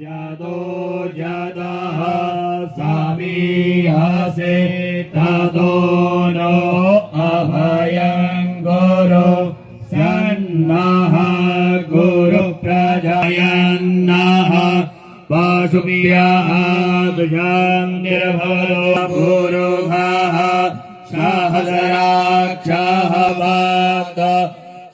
यतो यतः स्वामीहसे ततो नो अभयं गुरु, सन्नः गुरुप्रजयन्नः वासुप्याः तुजां निर्भरो गुरुघः सहसराक्षः वाक्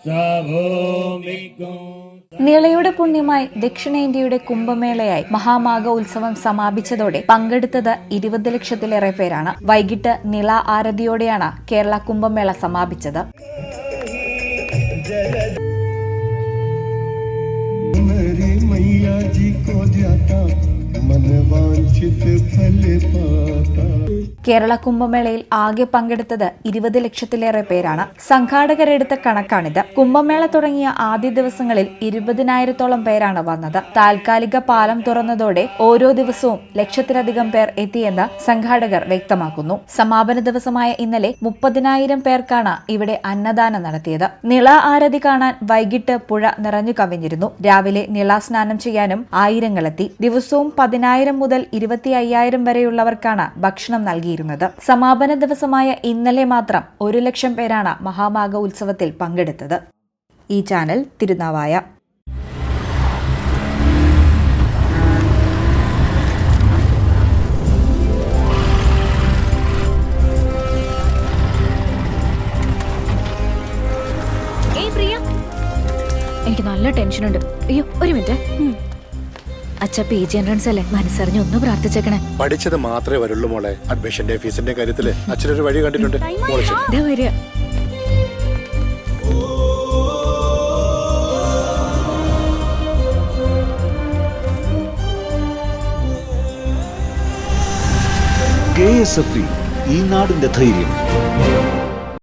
स भूमिकुम् നിളയുടെ പുണ്യമായി ദക്ഷിണേന്ത്യയുടെ കുംഭമേളയായി മഹാമാഘ ഉത്സവം സമാപിച്ചതോടെ പങ്കെടുത്തത് ഇരുപത് ലക്ഷത്തിലേറെ പേരാണ് വൈകിട്ട് നിള ആരതിയോടെയാണ് കേരള കുംഭമേള സമാപിച്ചത് मेरी मैया जी को जाता मन वांछित फल पाता കേരള കുംഭമേളയിൽ ആകെ പങ്കെടുത്തത് ഇരുപത് ലക്ഷത്തിലേറെ പേരാണ്. സംഘാടകരെടുത്ത കണക്കാണിത്. കുംഭമേള തുടങ്ങിയ ആദ്യ ദിവസങ്ങളിൽ ഇരുപതിനായിരത്തോളം പേരാണ് വന്നത്. താൽക്കാലിക പാലം തുറന്നതോടെ ഓരോ ദിവസവും ലക്ഷത്തിലധികം പേർ എത്തിയെന്ന് സംഘാടകർ വ്യക്തമാക്കുന്നു. സമാപന ദിവസമായ ഇന്നലെ മുപ്പതിനായിരം പേർക്കാണ് ഇവിടെ അന്നദാനം നടത്തിയത്. നിള ആരതി കാണാൻ വൈകിട്ട് പുഴ നിറഞ്ഞു കവിഞ്ഞിരുന്നു. രാവിലെ നിള സ്നാനം ചെയ്യാനും ആയിരങ്ങളെത്തി. ദിവസവും പതിനായിരം മുതൽ ഇരുപത്തി അയ്യായിരം വരെയുള്ളവർക്കാണ് ഭക്ഷണം നൽകിയിരുന്നത് സമാപന ദിവസമായ ഇന്നലെ മാത്രം ഒരു ലക്ഷം പേരാണ് മഹാമാഘ ഉത്സവത്തിൽ പങ്കെടുത്തത്. ഈ ചാനൽ തിരുനാവായ. എനിക്ക് നല്ല ടെൻഷനുണ്ട്. അയ്യോ ഒരു മിനിറ്റ്. അച്ഛ പി. ജി. എൻട്രൻസ് അല്ലേ? മനസ്സറിഞ്ഞ് ഒന്ന് പ്രാർത്ഥിച്ചേക്കണേ. പഠിച്ചത് മാത്രമേ വരുള്ളൂ മോളെ. അഡ്മിഷന്റെ ഫീസിന്റെ കാര്യത്തിൽ. അച്ഛനൊരു വഴി കണ്ടിട്ടുണ്ട്. ഇതാ വരിക. കെ എസ് എഫ് ഈ നാടിന്റെ ധൈര്യം.